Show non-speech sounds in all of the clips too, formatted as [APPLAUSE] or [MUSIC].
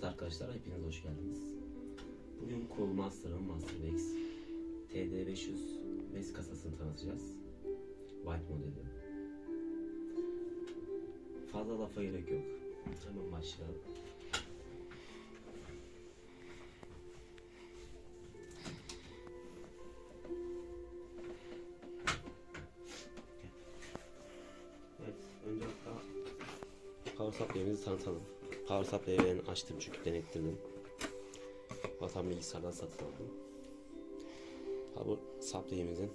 Evet arkadaşlar hepiniz hoş geldiniz. Bugün Cool Master'ın Masterbex TD500 BES kasasını tanıtacağız. White modeli. Fazla lafa gerek yok. Hemen başlayalım. Evet, önce hatta Power Supply'imizi tanıtalım. Power Supply'ı ben açtım çünkü denettirdim. Vatan bilgisayardan satın aldım. Power Supply'imizin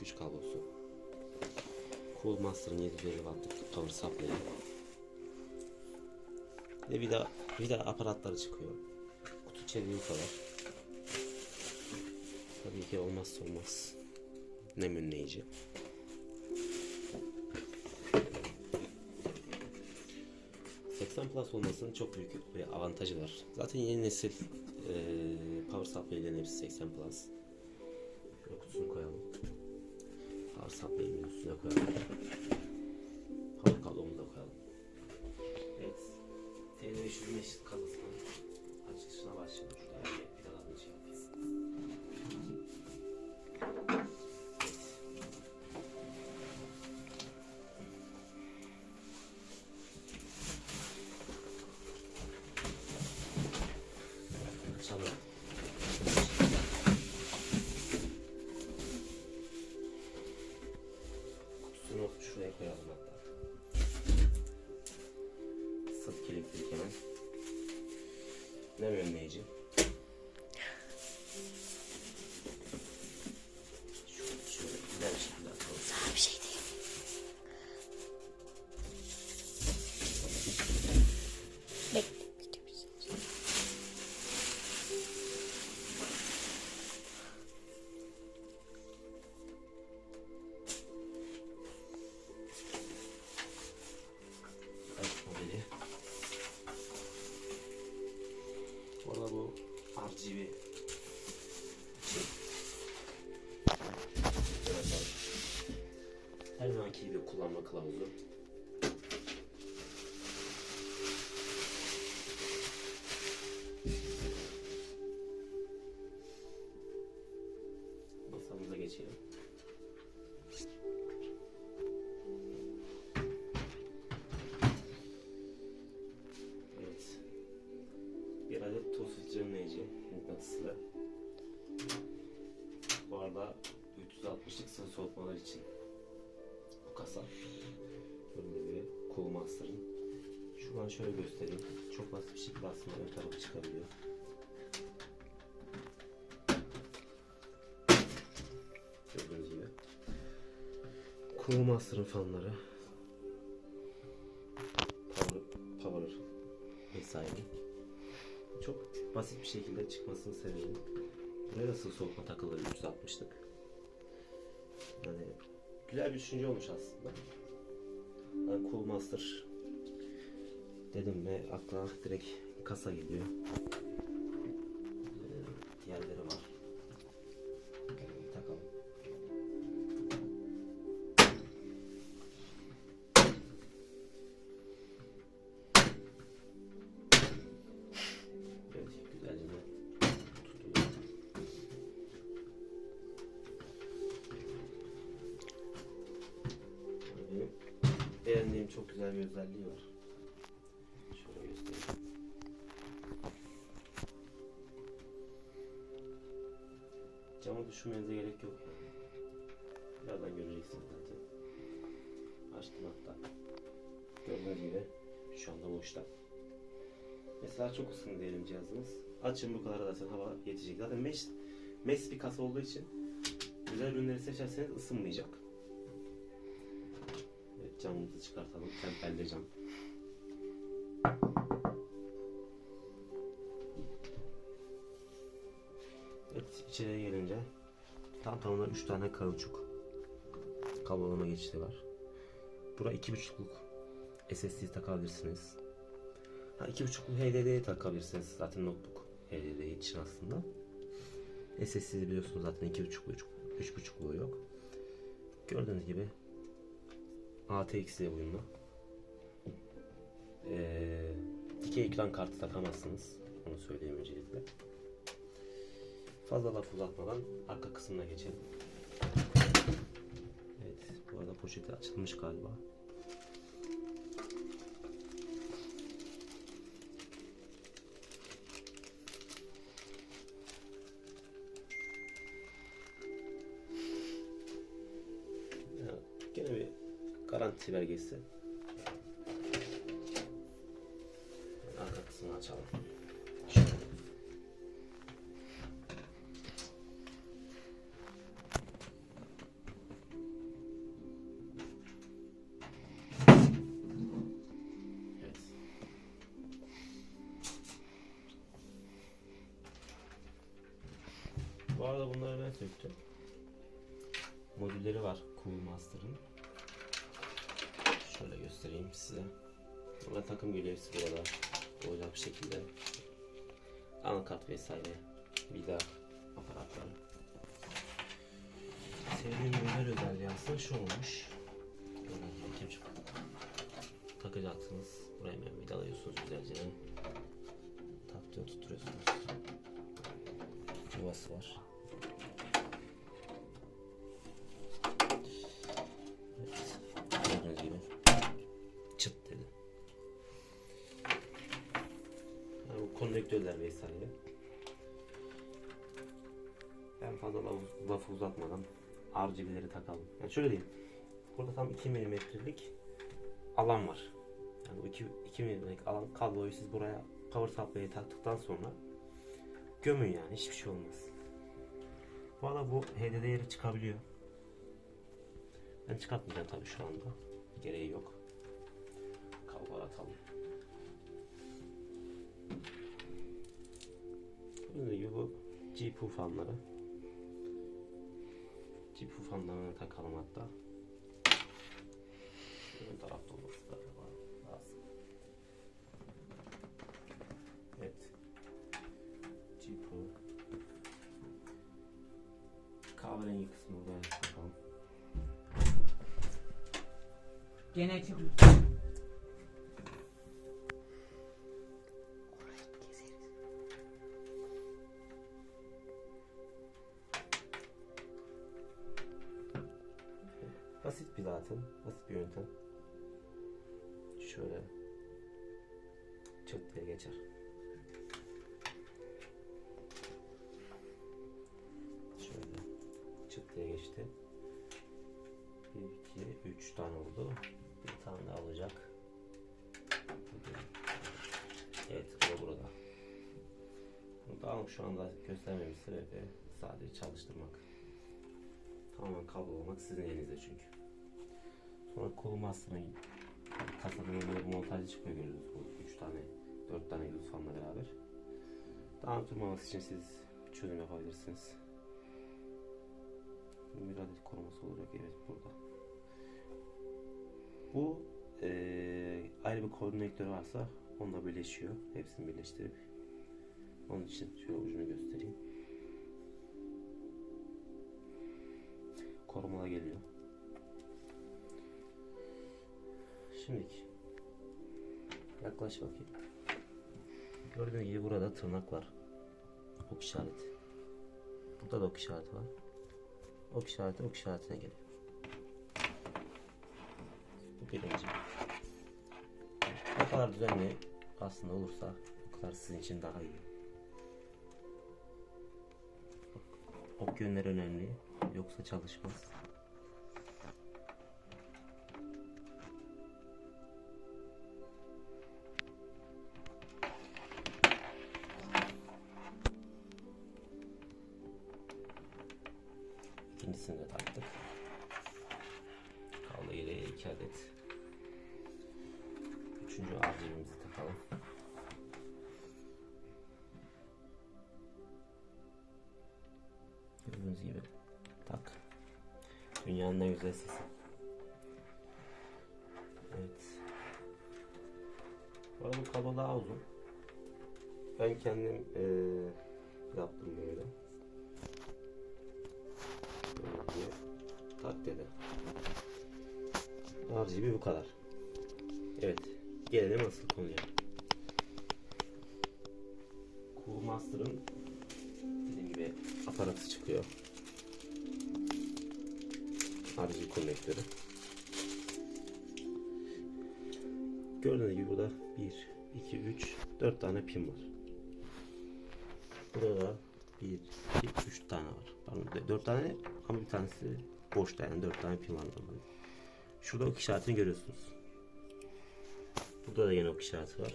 güç kablosu. Cool Master'ın 750 wattlık Power Supply'ı. Ve vida, vida aparatları çıkıyor. Kutu içeriği bu kadar. Tabii ki olmazsa olmaz. Nem önleyici. ...80 Plus olmasının çok büyük bir avantajı var. Zaten yeni nesil e, Power Supply'lerin hepsi 80 Plus. Şöyle kutusunu koyalım. Power Supply'in üstüne koyalım. Power kablomuzu da koyalım. Evet. TL505 kablosunun açılışına başlayalım. Şurada için bu kasa. Gördüğünüz gibi Cool Master'ın. Şuradan şöyle göstereyim. Çok basit bir şekilde aslında ön tarafı çıkabiliyor. Gördüğünüz gibi. Cool Master'ın fanları. Power, power vesaire. Çok basit bir şekilde çıkmasını severim. Buraya nasıl soğutma takılır 360'lık. Güzel bir düşünce olmuş aslında. Yani Cool Master dedim mi akla direkt kasa geliyor. Özelliği var. Şöyle göstereyim. Camı düşünmenize gerek yok. Birazdan göreceksiniz zaten. Açtım hatta. Gördüğünüz gibi şu anda boşta. Mesela çok ısındı diyelim cihazınız. Açın bu kadar zaten hava yetecek. Zaten mesh, mesh bir kasa olduğu için güzel ürünleri seçerseniz ısınmayacak. Camımızı çıkartalım. Tempelde cam. Evet içeriye gelince tam tamına 3 tane kauçuk kablolama geçidi var. Bura 2.5'luk SSD takabilirsiniz. Ha, 2.5'luk HDD'ye takabilirsiniz zaten notebook HDD için aslında. SSD biliyorsunuz zaten 2.5'lu 3.5'lu yok. Gördüğünüz gibi ATX ile uyumlu. Ee, dikey ekran kartı takamazsınız. Onu söyleyeyim öncelikle. Fazla laf uzatmadan arka kısmına geçelim. Evet, bu arada poşeti açılmış galiba. Garanti belgesi. Arka kısmını açalım. Bu arada bunları ben söktüm. Modülleri var Cool Master'ın. Şöyle göstereyim size. Burada takım hepsi burada. Oynak bir şekilde. Anakart vesaire. Vida aparatları. Sevdiğim özel özelliği aslında şu olmuş. Takacaksınız. Buraya hemen vidalıyorsunuz güzelce. Taktığı tutturuyorsunuz. Yuvası var. Evet. Gördüğünüz gibi çıt dedi. Yani bu konnektörler vesaire. Ben fazla laf, lafı uzatmadan RGB'leri takalım. Yani şöyle diyeyim. Burada tam 2 milimetrelik alan var. Yani bu 2, 2 milimetrelik alan kabloyu siz buraya power supply'e taktıktan sonra gömün yani hiçbir şey olmaz. Bu arada bu HDD çıkabiliyor. Ben çıkartmayacağım tabii şu anda. Gereği yok. Atalım. Gibi bu GPU fanları. GPU fanlarını takalım hatta. Ön tarafta olması. Evet. GPU. Kahverengi kısmı buraya takalım. Genetik Keseriz. Basit bir zaten. Basit bir yöntem. Şöyle çıt geçer. Şöyle çıt geçti. 1, 2, 3 tane oldu. Bir tane daha olacak. Evet o burada. Bunu daha şu anda göstermemin sebebi sadece çalıştırmak. Tamamen kablolamak sizin elinizde çünkü. Sonra kolu master'ın kasadan böyle bir montajlı çıkıyor görüyorsunuz bu 3 tane 4 tane yıldız beraber. Daha durmaması için siz çözüm yapabilirsiniz. Bir adet koruması olacak evet burada. Bu eee, ayrı bir konnektörü varsa onunla birleşiyor. Hepsini birleştirip onun için şöyle ucunu göstereyim. Korumalar geliyor. Şimdiki yaklaş bakayım. Gördüğünüz gibi burada tırnak var. Ok işareti. Burada da ok işareti var. Ok işareti ok işaretine geliyor. Bu birinci. Ne kadar düzenli aslında olursa o kadar sizin için daha iyi. Ok yönleri önemli. Yoksa çalışmaz. İkincisini de taktık. Kaldı geriye iki adet. Üçüncü RGB'mizi takalım. Gördüğünüz gibi tak. Dünyanın en güzel sesi. Evet. Bu arada bu kablo daha uzun. Ben kendim eee, yaptım. Böyle dedi. RGB bu kadar. Evet. Gelelim asıl konuya. Master'ın dediğim gibi aparatı çıkıyor. RG konnektörü. Gördüğünüz gibi burada 1, 2, 3, 4 tane pin var. Burada da 1, 2, 3 tane var. Pardon 4 tane ama bir tanesi boşta yani 4 tane pin var normalde. Şurada ok işaretini görüyorsunuz. Burada da yine ok işareti var.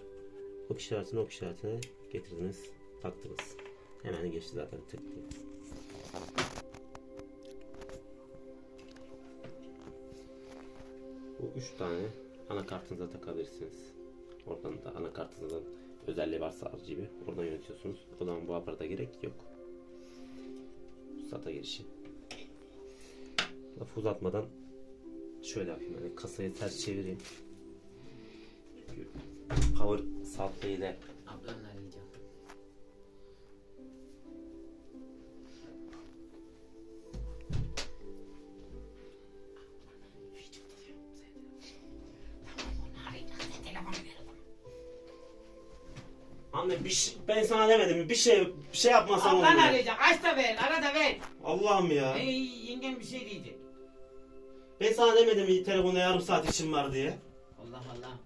Ok işaretini ok işaretine getirdiniz, taktınız. Hemen geçti zaten tık diye. Bu üç tane anakartınıza takabilirsiniz. Oradan da anakartınızın özelliği varsa RGB oradan yönetiyorsunuz. O zaman bu aparata gerek yok. SATA girişi. Lafı uzatmadan şöyle yapayım hani kasayı ters çevireyim. Çünkü power supply ile Ablanla arayacağım. Anne bir şey, ben sana demedim mi? Bir şey bir şey yapmasan olur. Ablan ya. arayacak. Aç da ver. Ara da ver. Allah'ım ya. Ey yengem bir şey diyecek. Ben sana demedim mi telefonda yarım saat işim var diye. Allah Allah.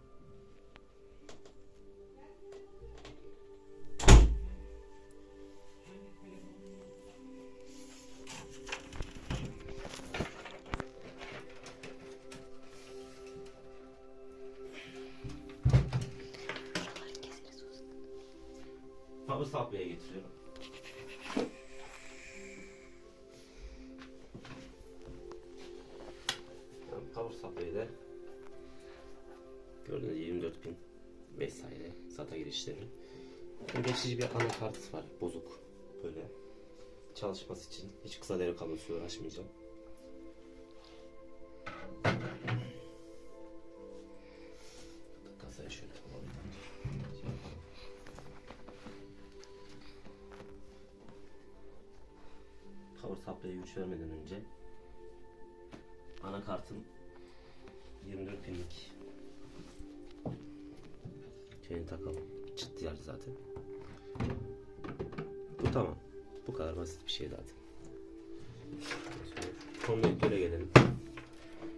Power supply'e getiriyorum. SATA girişleri. Yani Geçici bir anakart var bozuk böyle çalışması için hiç kısa devre kablosu uğraşmayacağım. Kasayı şöyle alalım. Şey. Power supply'e güç vermeden önce anakartın 24 pinlik şeyini takalım. Çıt yer zaten. Bu tamam. Bu kadar basit bir şey zaten. Konnektöre gelelim.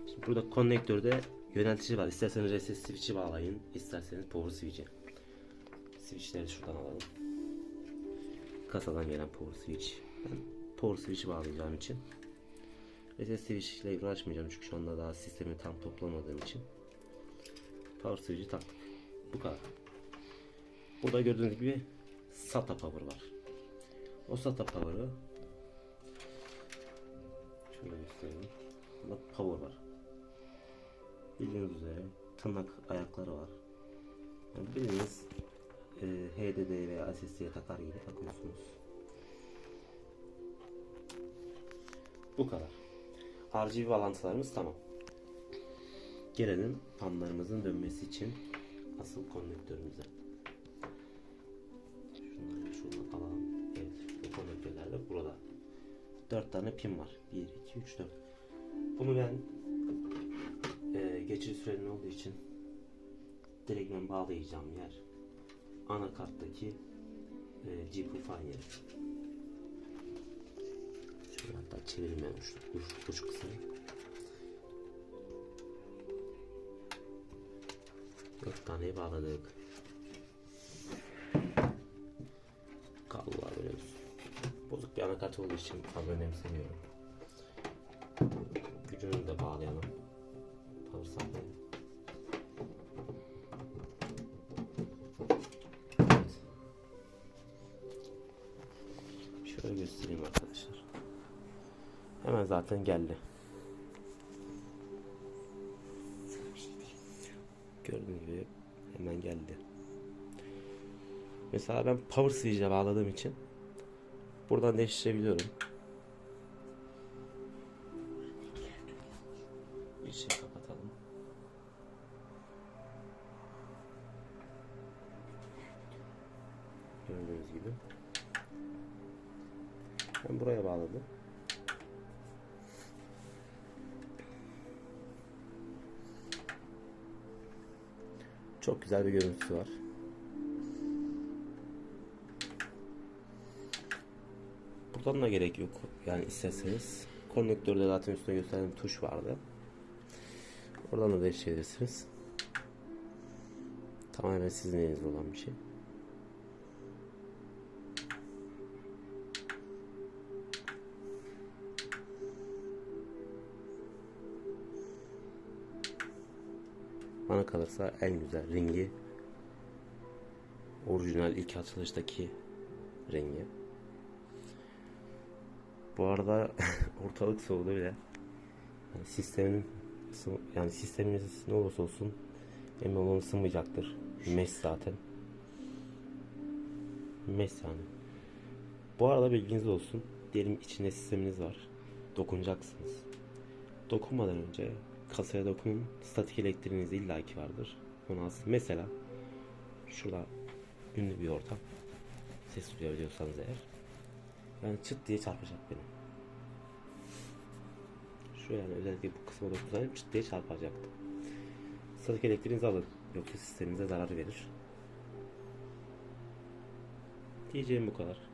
Şimdi burada konnektörde yöneltici var. İsterseniz RSS switch'i bağlayın. isterseniz power switch'i. Switch'leri şuradan alalım. Kasadan gelen power switch. Ben power switch'i bağlayacağım için. RSS switch ile uğraşmayacağım çünkü şu anda daha sistemi tam toplamadığım için. Power switch'i taktık. Bu kadar. Burada gördüğünüz gibi SATA power var. O SATA power'ı şöyle göstereyim. Burada power var. Bildiğiniz üzere tırnak ayakları var. Yani bildiğiniz e, HDD veya SSD'ye takar gibi takıyorsunuz. Bu kadar. RGB bağlantılarımız tamam. Gelelim fanlarımızın dönmesi için asıl konnektörümüze. Şunları şuradan alalım. Evet bu konnektörlerle burada. 4 tane pin var. 1, 2, 3, 4. Bunu ben e, geçici süreli olduğu için direkt bağlayacağım yer anakarttaki e, GPU fan yeri. Şöyle hatta çevirmeyelim şu uç, uç kısmı. 4 tane bağladık. Kablo abonemiz. Bozuk bir anakart olduğu için fazla önemsemiyorum. Gücünü de bağlayalım. Power supply. Şöyle göstereyim arkadaşlar. Hemen zaten geldi. Gibi hemen geldi. Mesela ben power switch'e bağladığım için buradan değiştirebiliyorum. Bir şey kapatalım. Gördüğünüz gibi. Ben buraya bağladım. Çok güzel bir görüntüsü var. Buradan da gerek yok. Yani isterseniz konnektörde zaten üstüne gösterdiğim tuş vardı. Oradan da değiştirebilirsiniz. Tamamen sizin elinizde olan bir şey. Bana kalırsa en güzel rengi orijinal ilk açılıştaki rengi. Bu arada [LAUGHS] ortalık soğudu bile. Yani sistemin yani sisteminiz ne olursa olsun emin olun ısınmayacaktır. Mesh zaten. Mesh yani. Bu arada bilginiz olsun. Diyelim içinde sisteminiz var. Dokunacaksınız. Dokunmadan önce kasaya dokunun. Statik elektriğiniz illaki vardır. Onu alsın. Mesela şurada ünlü bir ortam. Ses duyabiliyorsanız eğer. Yani çıt diye çarpacak beni. Şu yani özellikle bu kısma dokunsaydım çıt diye çarpacaktı. Statik elektriğinizi alın. Yoksa sisteminize zarar verir. Diyeceğim bu kadar.